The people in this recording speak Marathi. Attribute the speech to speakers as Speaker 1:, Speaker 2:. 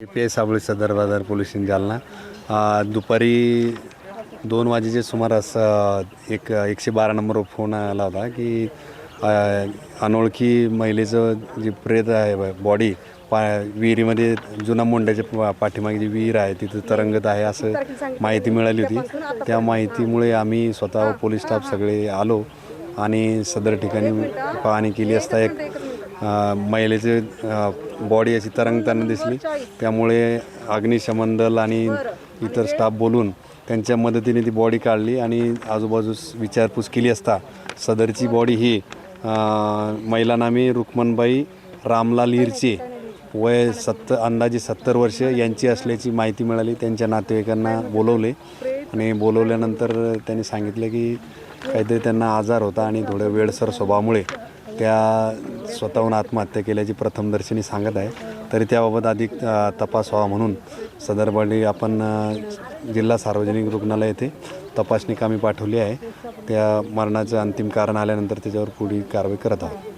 Speaker 1: पी एस साबळे सदर बाजार पोलीस जालना. दुपारी दोन वाजेचे सुमारास अ, एक एकशे बारा नंबरवर फोन आला होता की अनोळखी महिलेचं जे प्रेत आहे बॉडी पा विहिरीमध्ये जुना मुंड्याच्या पा- पाठीमागे जी विहीर आहे तिथं तरंगत आहे असं माहिती मिळाली होती. त्या माहितीमुळे आम्ही स्वतः पोलीस स्टाफ सगळे आलो आणि सदर ठिकाणी पाहणी केली असता एक महिलेचे बॉडी अशी तरंगताना दिसली. त्यामुळे अग्निशमन दल आणि इतर स्टाफ बोलून त्यांच्या मदतीने ती बॉडी काढली आणि आजूबाजूस विचारपूस केली असता. सदरची बॉडी ही महिलानामी महिला नामी रामलाल हिरचे वय सत्तर अंदाजे सत्तर वर्ष यांची असल्याची माहिती मिळाली. त्यांच्या नातेवाईकांना बोलवले. आणि बोलवल्यानंतर त्यांनी सांगितलं की काहीतरी त्यांना आजार होता आणि थोड्या वेळसर स्वभावामुळे त्या स्वतःहून आत्महत्या केल्याची प्रथमदर्शनी सांगत आहे. तरी त्याबाबत अधिक तपास व्हावा म्हणून सदर आपण जिल्हा सार्वजनिक रुग्णालय येथे तपासणी कामी पाठवली आहे. त्या मरणाचं अंतिम कारण आल्यानंतर त्याच्यावर पुढील कारवाई करत आहोत.